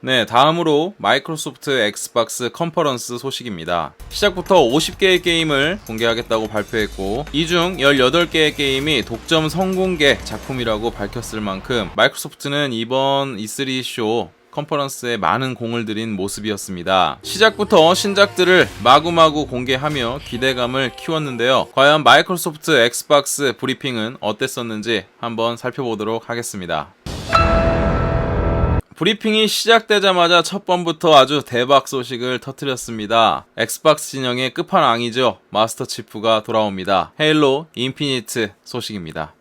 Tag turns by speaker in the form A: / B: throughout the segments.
A: 네, 다음으로 마이크로소프트 엑스박스 컨퍼런스 소식입니다. 시작부터 50개의 게임을 공개하겠다고 발표했고, 이 중 18개의 게임이 독점 성공개 작품이라고 밝혔을 만큼 마이크로소프트는 이번 E3 쇼 컨퍼런스에 많은 공을 들인 모습이었습니다. 시작부터 신작들을 마구마구 공개하며 기대감을 키웠는데요. 과연 마이크로소프트 엑스박스 브리핑은 어땠었는지 한번 살펴보도록 하겠습니다. 브리핑이 시작되자마자 첫 번부터 아주 대박 소식을 터뜨렸습니다. 엑스박스 진영의 끝판왕이죠. 마스터 치프가 돌아옵니다. 헤일로 인피니트 소식입니다.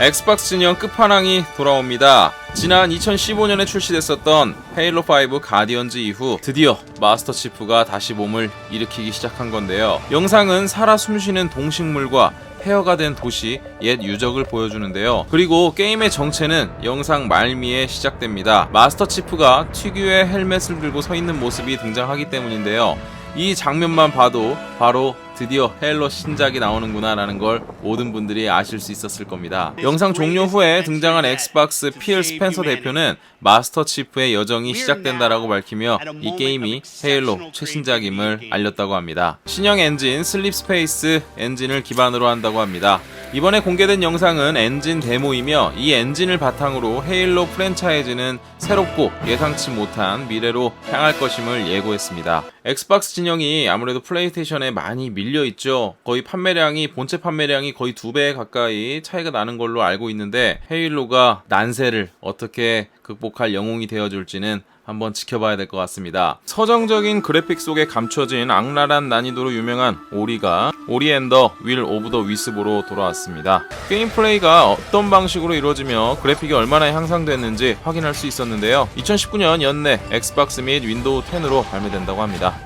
A: 엑스박스 진영 끝판왕이 돌아옵니다. 지난 2015년에 출시됐었던 헤일로5 가디언즈 이후 드디어 마스터 치프가 다시 몸을 일으키기 시작한 건데요. 영상은 살아 숨쉬는 동식물과 폐허가 된 도시 옛 유적을 보여주는데요. 그리고 게임의 정체는 영상 말미에 시작됩니다. 마스터 치프가 특유의 헬멧을 들고 서 있는 모습이 등장하기 때문인데요. 이 장면만 봐도 바로 드디어 헤일로 신작이 나오는구나 라는 걸 모든 분들이 아실 수 있었을 겁니다. 영상 종료 후에 등장한 엑스박스 필 스펜서 대표는 마스터 치프의 여정이 시작된다라고 밝히며 이 게임이 헤일로 최신작임을 알렸다고 합니다. 신형 엔진 슬립 스페이스 엔진을 기반으로 한다고 합니다. 이번에 공개된 영상은 엔진 데모이며 이 엔진을 바탕으로 헤일로 프랜차이즈는 새롭고 예상치 못한 미래로 향할 것임을 예고했습니다. 엑스박스 진영이 아무래도 플레이스테이션에 많이 밀려 있죠. 거의 판매량이 본체 판매량이 거의 두 배 가까이 차이가 나는 걸로 알고 있는데 헤일로가 난세를 어떻게 극복할 영웅이 되어줄지는 한번 지켜봐야 될 것 같습니다. 서정적인 그래픽 속에 감춰진 악랄한 난이도로 유명한 오리가 오리엔더 윌 오브 더 위스보로 돌아왔습니다. 게임 플레이가 어떤 방식으로 이루어지며 그래픽이 얼마나 향상됐는지 확인할 수 있었는데요. 2019년 연내 엑스박스 및 윈도우 10으로 발매된다고 합니다.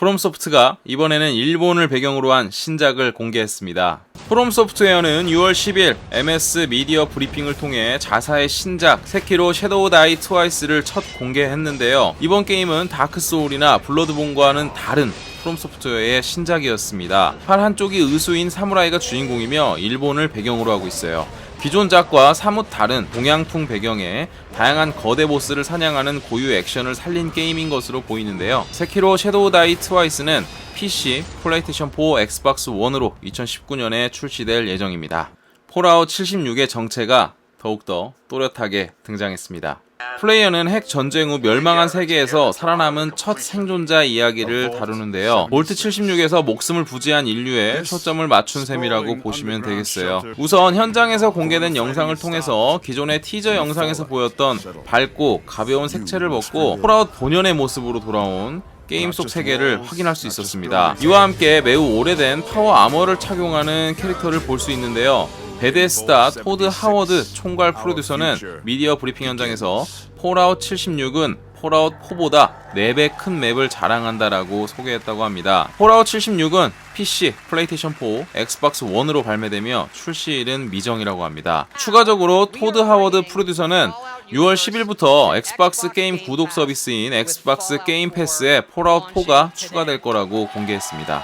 A: 프롬소프트가 이번에는 일본을 배경으로 한 신작을 공개했습니다. 프롬소프트웨어는 6월 10일 MS 미디어 브리핑을 통해 자사의 신작 세키로 섀도우 다이 트와이스를 첫 공개했는데요. 이번 게임은 다크 소울이나 블러드본과는 다른 프롬소프트웨어의 신작이었습니다. 팔 한쪽이 의수인 사무라이가 주인공이며 일본을 배경으로 하고 있어요. 기존작과 사뭇 다른 동양풍 배경에 다양한 거대 보스를 사냥하는 고유 액션을 살린 게임인 것으로 보이는데요. 세키로 섀도우 다이 트와이스는 PC, 플레이스테이션 4, 엑스박스 1으로 2019년에 출시될 예정입니다. 폴아웃 76의 정체가 더욱더 또렷하게 등장했습니다. 플레이어는 핵 전쟁 후 멸망한 세계에서 살아남은 첫 생존자 이야기를 다루는데요. 볼트 76에서 목숨을 부지한 인류에 초점을 맞춘 셈이라고 보시면 되겠어요. 우선 현장에서 공개된 영상을 통해서 기존의 티저 영상에서 보였던 밝고 가벼운 색채를 벗고 폴아웃 본연의 모습으로 돌아온 게임 속 세계를 확인할 수 있었습니다. 이와 함께 매우 오래된 파워 아머를 착용하는 캐릭터를 볼 수 있는데요. 베데스다 토드 하워드 총괄 프로듀서는 미디어 브리핑 현장에서 폴아웃 76은 폴아웃 4보다 4배 큰 맵을 자랑한다라고 소개했다고 합니다. 폴아웃 76은 PC, 플레이스테이션 4, 엑스박스 1으로 발매되며 출시일은 미정이라고 합니다. 추가적으로 토드 하워드 프로듀서는 6월 10일부터 엑스박스 게임 구독 서비스인 엑스박스 게임 패스에 폴아웃 4가 추가될 거라고 공개했습니다.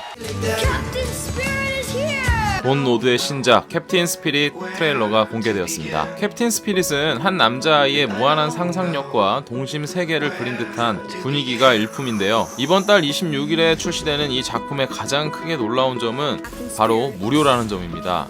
A: 본 노드의 신작 캡틴 스피릿 트레일러가 공개되었습니다. 캡틴 스피릿은 한 남자아이의 무한한 상상력과 동심 세계를 그린 듯한 분위기가 일품인데요. 이번 달 26일에 출시되는 이 작품의 가장 크게 놀라운 점은 바로 무료라는 점입니다.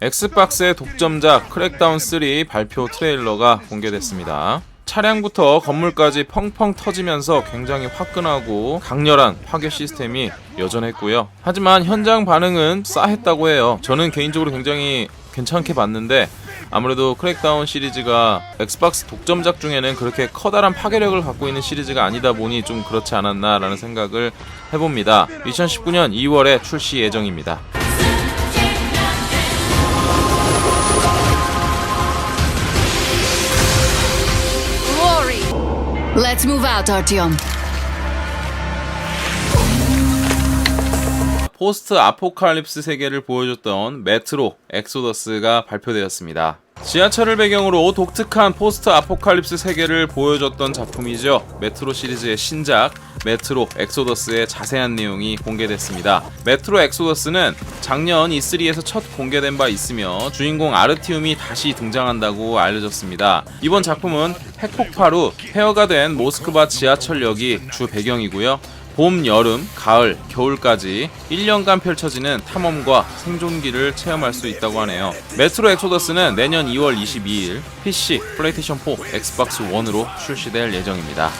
A: 엑스박스의 독점작 크랙다운 3 발표 트레일러가 공개됐습니다. 차량부터 건물까지 펑펑 터지면서 굉장히 화끈하고 강렬한 파괴 시스템이 여전했고요. 하지만 현장 반응은 싸했다고 해요. 저는 개인적으로 굉장히 괜찮게 봤는데 아무래도 크랙다운 시리즈가 엑스박스 독점작 중에는 그렇게 커다란 파괴력을 갖고 있는 시리즈가 아니다 보니 좀 그렇지 않았나라는 생각을 해봅니다. 2019년 2월에 출시 예정입니다.
B: Let's move out, Artyom.
A: 포스트 아포칼립스 세계를 보여줬던 메트로 엑소더스가 발표되었습니다. 지하철을 배경으로 독특한 포스트 아포칼립스 세계를 보여줬던 작품이죠. 메트로 시리즈의 신작 메트로 엑소더스의 자세한 내용이 공개됐습니다. 메트로 엑소더스는 작년 E3에서 첫 공개된 바 있으며 주인공 아르티움이 다시 등장한다고 알려졌습니다. 이번 작품은 핵폭발 후 폐허가 된 모스크바 지하철역이 주 배경이고요. 봄, 여름, 가을, 겨울까지 1년간 펼쳐지는 탐험과 생존기를 체험할 수 있다고 하네요. 메트로 엑소더스는 내년 2월 22일 PC, 플레이스테이션 4, 엑스박스 1으로 출시될 예정입니다.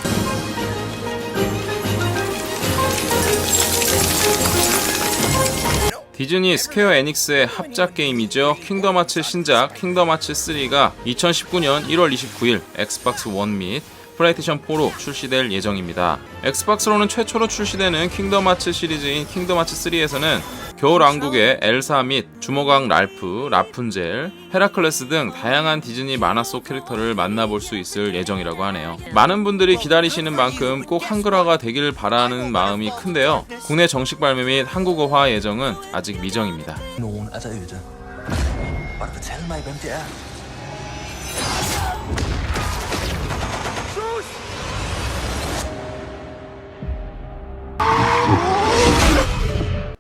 A: 디즈니 스퀘어 에닉스의 합작 게임이죠. 킹덤 하츠 신작 킹덤 하츠 3가 2019년 1월 29일 엑스박스 1및 플레이스테이션 4로 출시될 예정입니다. 엑스박스로는 최초로 출시되는 킹덤 하츠 시리즈인 킹덤 하츠 3에서는 겨울 왕국의 엘사 및 주먹왕 랄프, 라푼젤, 헤라클레스 등 다양한 디즈니 만화 속 캐릭터를 만나볼 수 있을 예정이라고 하네요. 많은 분들이 기다리시는 만큼 꼭 한글화가 되기를 바라는 마음이 큰데요. 국내 정식 발매 및 한국어화 예정은 아직 미정입니다.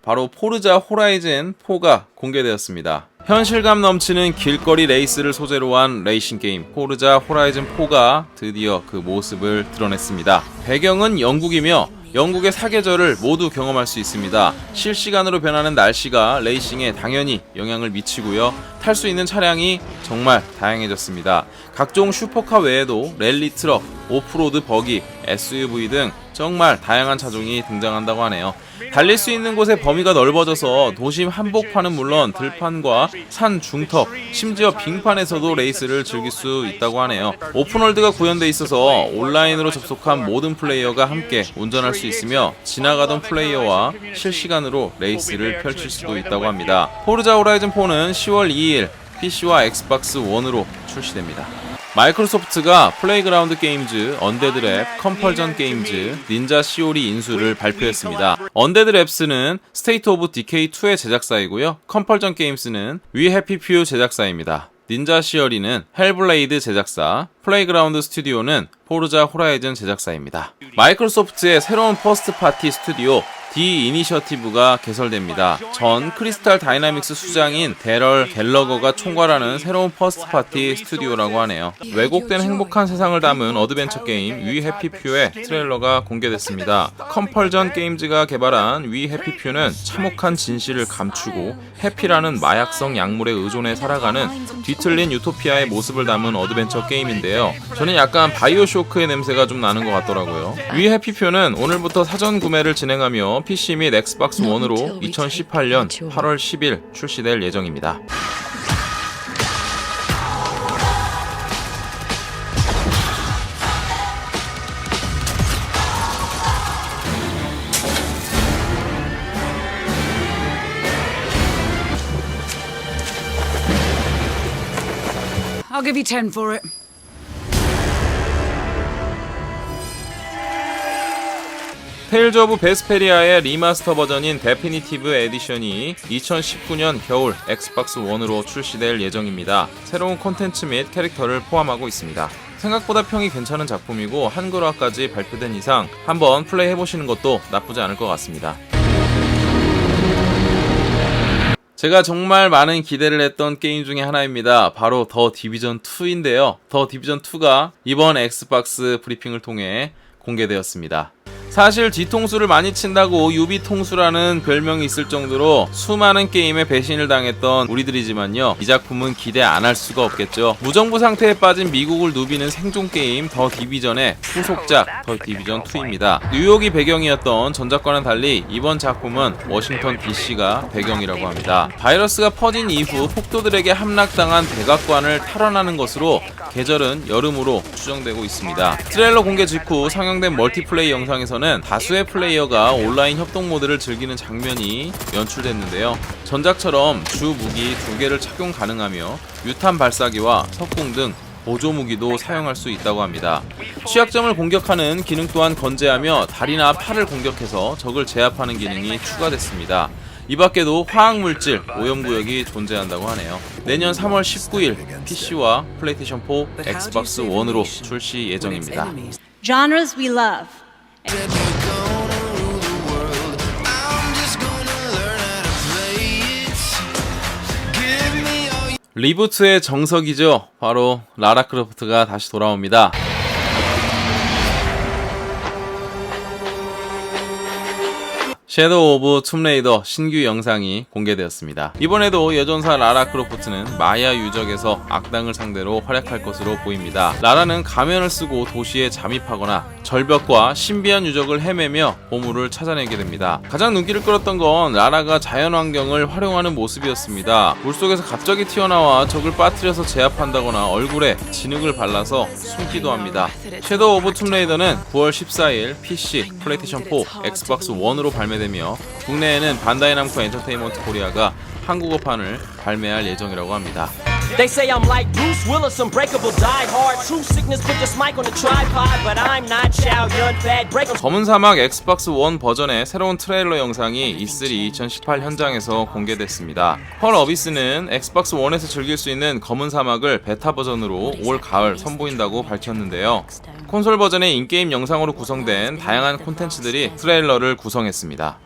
A: 바로 포르자 호라이즌 4가 공개되었습니다. 현실감 넘치는 길거리 레이스를 소재로 한 레이싱 게임 포르자 호라이즌 4가 드디어 그 모습을 드러냈습니다. 배경은 영국이며 영국의 사계절을 모두 경험할 수 있습니다. 실시간으로 변하는 날씨가 레이싱에 당연히 영향을 미치고요. 탈 수 있는 차량이 정말 다양해졌습니다. 각종 슈퍼카 외에도 랠리 트럭, 오프로드 버기, SUV 등 정말 다양한 차종이 등장한다고 하네요. 달릴 수 있는 곳의 범위가 넓어져서 도심 한복판은 물론 들판과 산 중턱, 심지어 빙판에서도 레이스를 즐길 수 있다고 하네요. 오픈월드가 구현돼 있어서 온라인으로 접속한 모든 플레이어가 함께 운전할 수 있으며 지나가던 플레이어와 실시간으로 레이스를 펼칠 수도 있다고 합니다. 포르자 호라이즌 4는 10월 2일 PC와 엑스박스 1으로 출시됩니다. 마이크로소프트가 플레이그라운드 게임즈, 언데드 랩, 컴펄전 게임즈, 닌자 시오리 인수를 발표했습니다. 언데드 랩스는 스테이트 오브 디케이 2의 제작사이고요. 컴펄전 게임스는 위 해피퓨 제작사입니다. 닌자 시어리는 헬블레이드 제작사, 플레이그라운드 스튜디오는 포르자 호라이즌 제작사입니다. 마이크로소프트의 새로운 퍼스트 파티 스튜디오 디 이니셔티브가 개설됩니다. 전 크리스탈 다이나믹스 수장인 데럴 갤러거가 총괄하는 새로운 퍼스트 파티 스튜디오라고 하네요. 왜곡된 행복한 세상을 담은 어드벤처 게임 위 해피퓨의 트레일러가 공개됐습니다. 컴펄전 게임즈가 개발한 위 해피퓨는 참혹한 진실을 감추고 해피라는 마약성 약물에 의존해 살아가는 뒤틀린 유토피아의 모습을 담은 어드벤처 게임인데요. 저는 약간 바이오쇼크의 냄새가 좀 나는 것 같더라고요. 위 해피표는 오늘부터 사전 구매를 진행하며 PC 및 엑스박스 1으로 2018년 8월 10일 출시될 예정입니다.
B: I'll give you 10 for it.
A: 테일즈 오브 베스페리아의 리마스터 버전인 데피니티브 에디션이 2019년 겨울 엑스박스 1으로 출시될 예정입니다. 새로운 콘텐츠 및 캐릭터를 포함하고 있습니다. 생각보다 평이 괜찮은 작품이고 한글화까지 발표된 이상 한번 플레이 해보시는 것도 나쁘지 않을 것 같습니다. 제가 정말 많은 기대를 했던 게임 중에 하나입니다. 바로 더 디비전 2인데요. 더 디비전 2가 이번 엑스박스 브리핑을 통해 공개되었습니다. 사실 뒤통수를 많이 친다고 유비 통수라는 별명이 있을 정도로 수많은 게임에 배신을 당했던 우리들이지만요. 이 작품은 기대 안 할 수가 없겠죠. 무정부 상태에 빠진 미국을 누비는 생존 게임 더 디비전의 후속작 더 디비전 2입니다. 뉴욕이 배경이었던 전작과는 달리 이번 작품은 워싱턴 DC가 배경이라고 합니다. 바이러스가 퍼진 이후 폭도들에게 함락당한 백악관을 탈환하는 것으로 계절은 여름으로 추정되고 있습니다. 트레일러 공개 직후 상영된 멀티플레이 영상에서 는 다수의 플레이어가 온라인 협동 모드를 즐기는 장면이 연출됐는데요. 전작처럼 주 무기 두 개를 착용 가능하며 유탄 발사기와 석궁 등 보조 무기도 사용할 수 있다고 합니다. 취약점을 공격하는 기능 또한 건재하며 다리나 팔을 공격해서 적을 제압하는 기능이 추가됐습니다. 이 밖에도 화학물질 오염구역이 존재한다고 하네요. 내년 3월 19일 PC와 플레이스테이션 4, 엑스박스 1으로 출시 예정입니다.
C: genres we love.
A: 리부트의 정석이죠. 바로 라라 크로프트가 다시 돌아옵니다. 섀도우 오브 툼레이더 신규 영상이 공개되었습니다. 이번에도 여전사 라라 크로프트는 마야 유적에서 악당을 상대로 활약할 것으로 보입니다. 라라는 가면을 쓰고 도시에 잠입하거나 절벽과 신비한 유적을 헤매며 보물을 찾아내게 됩니다. 가장 눈길을 끌었던 건 라라가 자연환경을 활용하는 모습이었습니다. 물속에서 갑자기 튀어나와 적을 빠뜨려서 제압한다거나 얼굴에 진흙을 발라서 숨기도 합니다. 섀도우 오브 툼레이더는 9월 14일 PC, 플레이스테이션 4, 엑스박스 1으로 발매됩니다. 되며 국내에는 반다이 남코 엔터테인먼트 코리아가 한국어판을 발매할 예정이라고 합니다.
C: They say I'm like Bruce Willis, unbreakable, die hard. True sickness, put this mic on the tripod, but I'm not Chow Yun Fat. Break 'em.
A: 검은 사막 엑스박스 1 버전의 새로운 트레일러 영상이 E3 2018 현장에서 공개됐습니다. 펄 어비스는 엑스박스 1에서 즐길 수 있는 검은 사막을 베타 버전으로 올 가을 선보인다고 밝혔는데요. 콘솔 버전의 인게임 영상으로 구성된 다양한 콘텐츠들이 트레일러를 구성했습니다.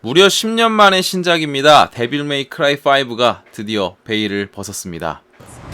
A: 무려 10년 만의 신작입니다. 데빌 메이 크라이 5가 드디어 베일을 벗었습니다.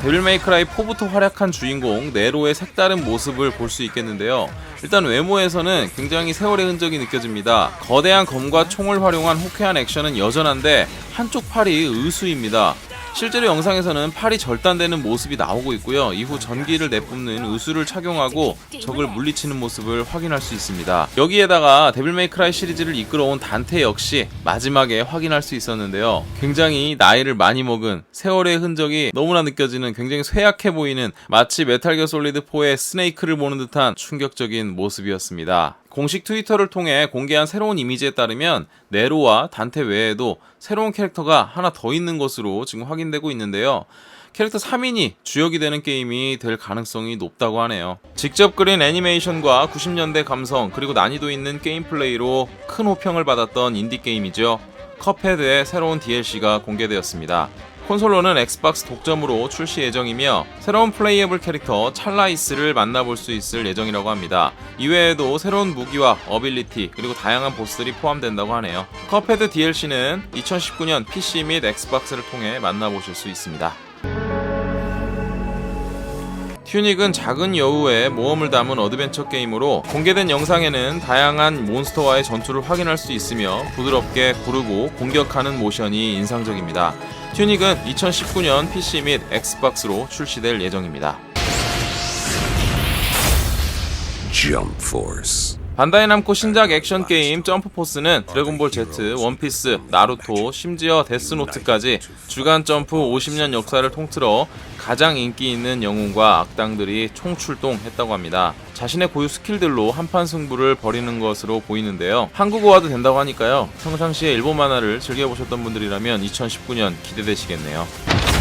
A: 데빌 메이 크라이 4부터 활약한 주인공 네로의 색다른 모습을 볼 수 있겠는데요. 일단 외모에서는 굉장히 세월의 흔적이 느껴집니다. 거대한 검과 총을 활용한 호쾌한 액션은 여전한데 한쪽 팔이 의수입니다. 실제로 영상에서는 팔이 절단되는 모습이 나오고 있고요. 이후 전기를 내뿜는 의수를 착용하고 적을 물리치는 모습을 확인할 수 있습니다. 여기에다가 데빌 메이 크라이 시리즈를 이끌어온 단테 역시 마지막에 확인할 수 있었는데요. 굉장히 나이를 많이 먹은 세월의 흔적이 너무나 느껴지는 굉장히 쇠약해 보이는 마치 메탈 기어 솔리드 4의 스네이크를 보는 듯한 충격적인 모습이었습니다. 공식 트위터를 통해 공개한 새로운 이미지에 따르면 네로와 단테 외에도 새로운 캐릭터가 하나 더 있는 것으로 지금 확인되고 있는데요. 캐릭터 3인이 주역이 되는 게임이 될 가능성이 높다고 하네요. 직접 그린 애니메이션과 90년대 감성 그리고 난이도 있는 게임 플레이로 큰 호평을 받았던 인디 게임이죠. 컵헤드의 새로운 DLC가 공개되었습니다. 콘솔로는 엑스박스 독점으로 출시 예정이며 새로운 플레이어블 캐릭터 찰라이스를 만나볼 수 있을 예정이라고 합니다. 이외에도 새로운 무기와 어빌리티 그리고 다양한 보스들이 포함된다고 하네요. 컵헤드 DLC는 2019년 PC 및 엑스박스를 통해 만나보실 수 있습니다. 튜닉은 작은 여우의 모험을 담은 어드벤처 게임으로 공개된 영상에는 다양한 몬스터와의 전투를 확인할 수 있으며 부드럽게 구르고 공격하는 모션이 인상적입니다. 튜닉은 2019년 PC 및 엑스박스로 출시될 예정입니다.
D: Jump Force.
A: 반다이 남코 신작 액션 게임 점프 포스는 드래곤볼 Z, 원피스, 나루토, 심지어 데스노트까지 주간 점프 50년 역사를 통틀어 가장 인기 있는 영웅과 악당들이 총출동했다고 합니다. 자신의 고유 스킬들로 한판 승부를 벌이는 것으로 보이는데요. 한국어화도 된다고 하니까요. 평상시에 일본 만화를 즐겨보셨던 분들이라면 2019년 기대되시겠네요.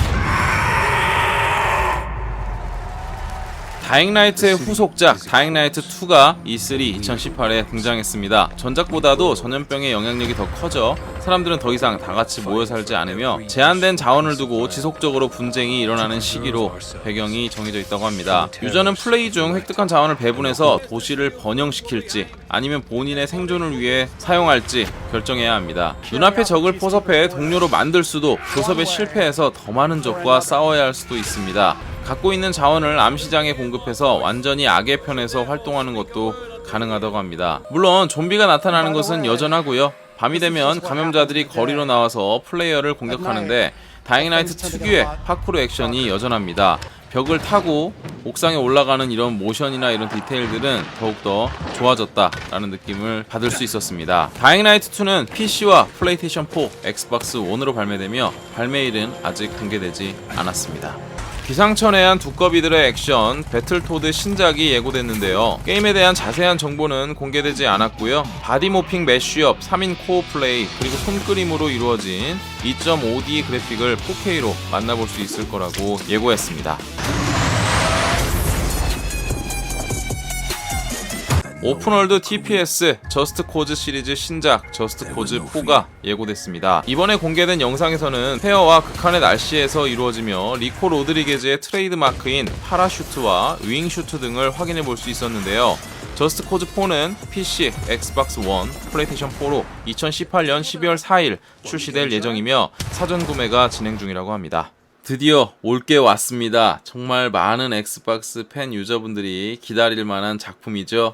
A: 다잉라이트의 후속작 다잉라이트 2가 E3 2018에 등장했습니다. 전작보다도 전염병의 영향력이 더 커져 사람들은 더 이상 다 같이 모여 살지 않으며 제한된 자원을 두고 지속적으로 분쟁이 일어나는 시기로 배경이 정해져 있다고 합니다. 유저는 플레이 중 획득한 자원을 배분해서 도시를 번영시킬지 아니면 본인의 생존을 위해 사용할지 결정해야 합니다. 눈앞에 적을 포섭해 동료로 만들 수도 교섭에 실패해서 더 많은 적과 싸워야 할 수도 있습니다. 갖고 있는 자원을 암시장에 공급해서 완전히 악의 편에서 활동하는 것도 가능하다고 합니다. 물론 좀비가 나타나는 것은 여전하고요. 밤이 되면 감염자들이 거리로 나와서 플레이어를 공격하는데 다잉나이트 특유의 파쿠르 액션이 여전합니다. 벽을 타고 옥상에 올라가는 이런 모션이나 이런 디테일들은 더욱더 좋아졌다라는 느낌을 받을 수 있었습니다. 다잉나이트 2는 PC와 플레이스테이션 4, 엑스박스 1으로 발매되며 발매일은 아직 공개되지 않았습니다. 기상천외한 두꺼비들의 액션 배틀토드 신작이 예고됐는데요. 게임에 대한 자세한 정보는 공개되지 않았고요. 바디모핑 매쉬업 3인 코어 플레이 그리고 손그림으로 이루어진 2.5D 그래픽을 4K로 만나볼 수 있을 거라고 예고했습니다. 오픈월드 TPS 저스트 코즈 시리즈 신작 저스트 코즈 4가 예고됐습니다. 이번에 공개된 영상에서는 페어와 극한의 날씨에서 이루어지며 리코 로드리게즈의 트레이드 마크인 파라슈트와 윙슈트 등을 확인해 볼 수 있었는데요. 저스트 코즈 4는 PC, 엑스박스 1, 플레이스테이션 4로 2018년 12월 4일 출시될 예정이며 사전 구매가 진행 중이라고 합니다. 드디어 올 게 왔습니다. 정말 많은 엑스박스 팬 유저분들이 기다릴 만한 작품이죠.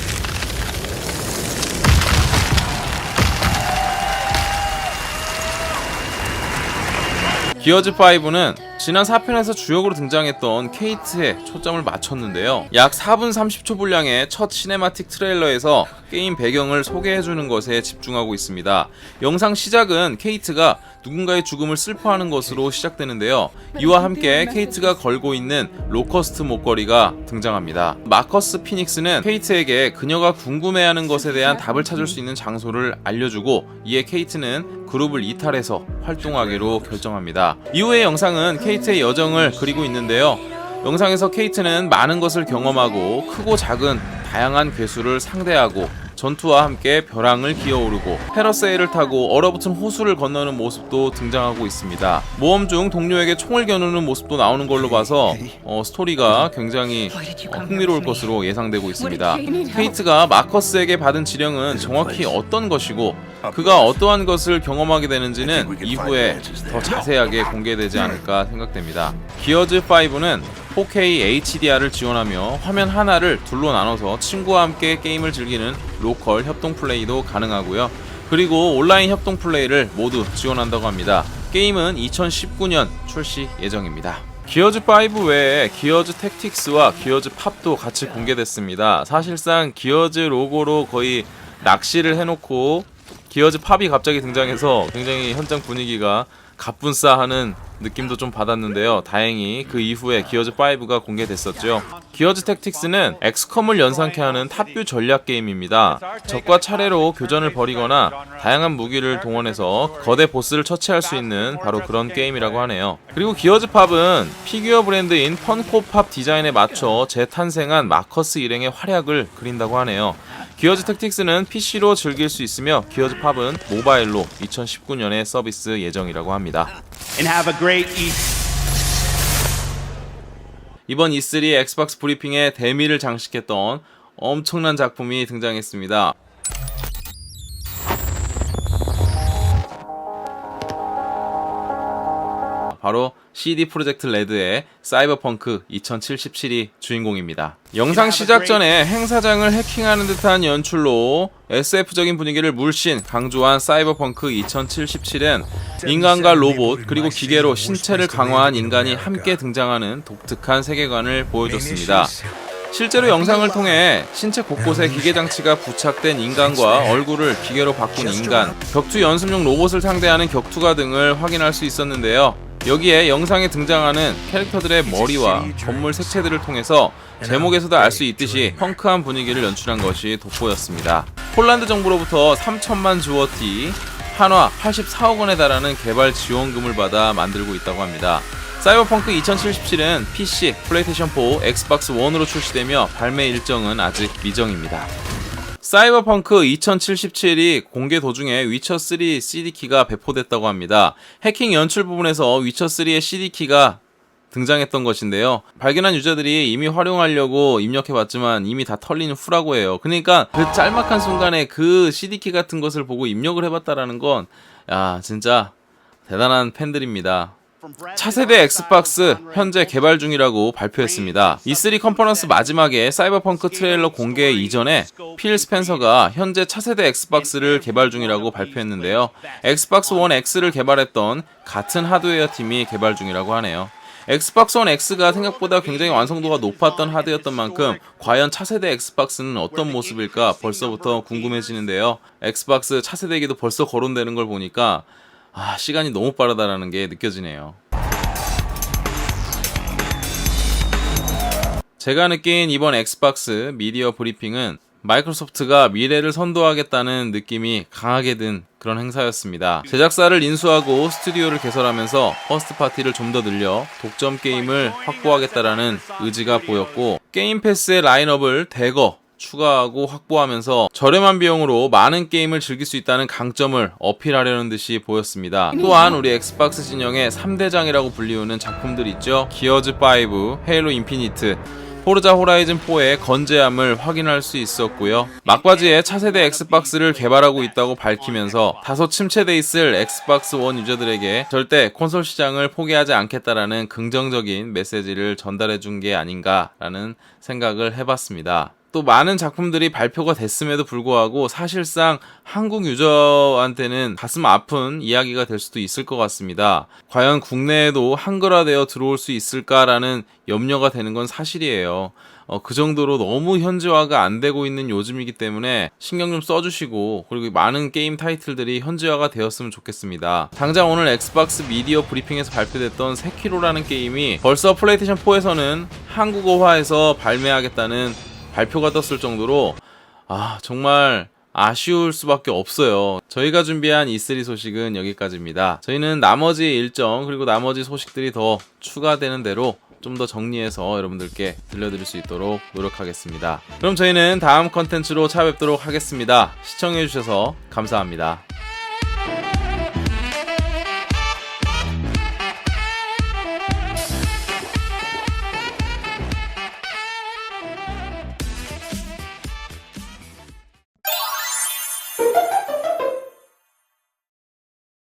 A: 기어즈 5는 지난 4편에서 주역으로 등장했던 케이트에 초점을 맞췄는데요. 약 4분 30초 분량의 첫 시네마틱 트레일러에서 게임 배경을 소개해주는 것에 집중하고 있습니다. 영상 시작은 케이트가 누군가의 죽음을 슬퍼하는 것으로 시작되는데요. 이와 함께 케이트가 걸고 있는 로커스트 목걸이가 등장합니다. 마커스 피닉스는 케이트에게 그녀가 궁금해하는 것에 대한 답을 찾을 수 있는 장소를 알려주고 이에 케이트는 그룹을 이탈해서 활동하기로 결정합니다. 이후의 영상은 케이트의 여정을 그리고 있는데요. 영상에서 케이트는 많은 것을 경험하고 크고 작은 다양한 괴수를 상대하고 전투와 함께 벼랑을 기어오르고 패러세일을 타고 얼어붙은 호수를 건너는 모습도 등장하고 있습니다. 모험 중 동료에게 총을 겨누는 모습도 나오는 걸로 봐서 어, 스토리가 굉장히 어, 흥미로울 것으로 예상되고 있습니다. 케이트가 마커스에게 받은 지령은 정확히 어떤 것이고 그가 어떠한 것을 경험하게 되는지는 이후에 더 자세하게 공개되지 않을까 생각됩니다. 기어즈 5는 4K HDR을 지원하며 화면 하나를 둘로 나눠서 친구와 함께 게임을 즐기는 로컬 협동 플레이도 가능하고요. 그리고 온라인 협동 플레이를 모두 지원한다고 합니다. 게임은 2019년 출시 예정입니다. 기어즈 5 외에 기어즈 택틱스와 기어즈 팝도 같이 공개됐습니다. 사실상 기어즈 로고로 거의 낚시를 해놓고 기어즈 팝이 갑자기 등장해서 굉장히 현장 분위기가 갑분싸하는 느낌도 좀 받았는데요. 다행히 그 이후에 기어즈 5가 공개됐었죠. 기어즈 택틱스는 엑스컴을 연상케 하는 탑뷰 전략 게임입니다. 적과 차례로 교전을 벌이거나 다양한 무기를 동원해서 거대 보스를 처치할 수 있는 바로 그런 게임이라고 하네요. 그리고 기어즈 팝은 피규어 브랜드인 펀코팝 디자인에 맞춰 재탄생한 마커스 일행의 활약을 그린다고 하네요. 기어즈 택틱스는 PC로 즐길 수 있으며 기어즈 팝은 모바일로 2019년에 서비스 예정이라고 합니다.
E: E.
A: 이번 E3 엑스박스 브리핑에 대미를 장식했던 엄청난 작품이 등장했습니다. 바로 CD 프로젝트 레드의 사이버펑크 2077이 주인공입니다. 영상 시작 전에 행사장을 해킹하는 듯한 연출로 SF적인 분위기를 물씬 강조한 사이버펑크 2077은 인간과 로봇 그리고 기계로 신체를 강화한 인간이 함께 등장하는 독특한 세계관을 보여줬습니다. 실제로 영상을 통해 신체 곳곳에 기계 장치가 부착된 인간과 얼굴을 기계로 바꾼 인간, 격투 연습용 로봇을 상대하는 격투가 등을 확인할 수 있었는데요. 여기에 영상에 등장하는 캐릭터들의 머리와 건물 색채들을 통해서 제목에서도 알 수 있듯이 펑크한 분위기를 연출한 것이 돋보였습니다. 폴란드 정부로부터 3천만 주어티, 한화 84억 원에 달하는 개발 지원금을 받아 만들고 있다고 합니다. 사이버펑크 2077은 PC, 플레이스테이션 4, 엑스박스 1으로 출시되며 발매 일정은 아직 미정입니다. 사이버펑크 2077이 공개 도중에 위쳐3 CD키가 배포됐다고 합니다. 해킹 연출 부분에서 위쳐3의 CD키가 등장했던 것인데요. 발견한 유저들이 이미 활용하려고 입력해봤지만 이미 다 털린 후라고 해요. 그러니까 그 짤막한 순간에 그 CD키 같은 것을 보고 입력을 해봤다라는 건, 야, 진짜 대단한 팬들입니다. 차세대 엑스박스 현재 개발 중이라고 발표했습니다. E3 컨퍼런스 마지막에 사이버펑크 트레일러 공개 이전에 필 스펜서가 현재 차세대 엑스박스를 개발 중이라고 발표했는데요. 엑스박스 원 X를 개발했던 같은 하드웨어 팀이 개발 중이라고 하네요. 엑스박스 원 X가 생각보다 굉장히 완성도가 높았던 하드였던 만큼 과연 차세대 엑스박스는 어떤 모습일까 벌써부터 궁금해지는데요. 엑스박스 차세대기도 벌써 거론되는 걸 보니까 아, 시간이 너무 빠르다라는 게 느껴지네요. 제가 느낀 이번 엑스박스 미디어 브리핑은 마이크로소프트가 미래를 선도하겠다는 느낌이 강하게 든 그런 행사였습니다. 제작사를 인수하고 스튜디오를 개설하면서 퍼스트 파티를 좀 더 늘려 독점 게임을 확보하겠다라는 의지가 보였고 게임 패스의 라인업을 대거 추가하고 확보하면서 저렴한 비용으로 많은 게임을 즐길 수 있다는 강점을 어필하려는 듯이 보였습니다. 또한 우리 엑스박스 진영의 3대장이라고 불리우는 작품들 있죠. 기어즈 5, 헤일로 인피니트, 포르자 호라이즌 4의 건재함을 확인할 수 있었고요. 막바지에 차세대 엑스박스를 개발하고 있다고 밝히면서 다소 침체돼 있을 엑스박스 원 유저들에게 절대 콘솔 시장을 포기하지 않겠다라는 긍정적인 메시지를 전달해 준 게 아닌가라는 생각을 해봤습니다. 또 많은 작품들이 발표가 됐음에도 불구하고 사실상 한국 유저한테는 가슴 아픈 이야기가 될 수도 있을 것 같습니다. 과연 국내에도 한글화되어 들어올 수 있을까라는 염려가 되는 건 사실이에요. 어, 그 정도로 너무 현지화가 안 되고 있는 요즘이기 때문에 신경 좀 써주시고 그리고 많은 게임 타이틀들이 현지화가 되었으면 좋겠습니다. 당장 오늘 엑스박스 미디어 브리핑에서 발표됐던 세키로라는 게임이 벌써 플레이스테이션 4에서는 한국어화해서 발매하겠다는 발표가 떴을 정도로 아 정말 아쉬울 수밖에 없어요. 저희가 준비한 E3 소식은 여기까지입니다. 저희는 나머지 일정 그리고 나머지 소식들이 더 추가되는 대로 좀 더 정리해서 여러분들께 들려드릴 수 있도록 노력하겠습니다. 그럼 저희는 다음 컨텐츠로 찾아뵙도록 하겠습니다. 시청해주셔서 감사합니다.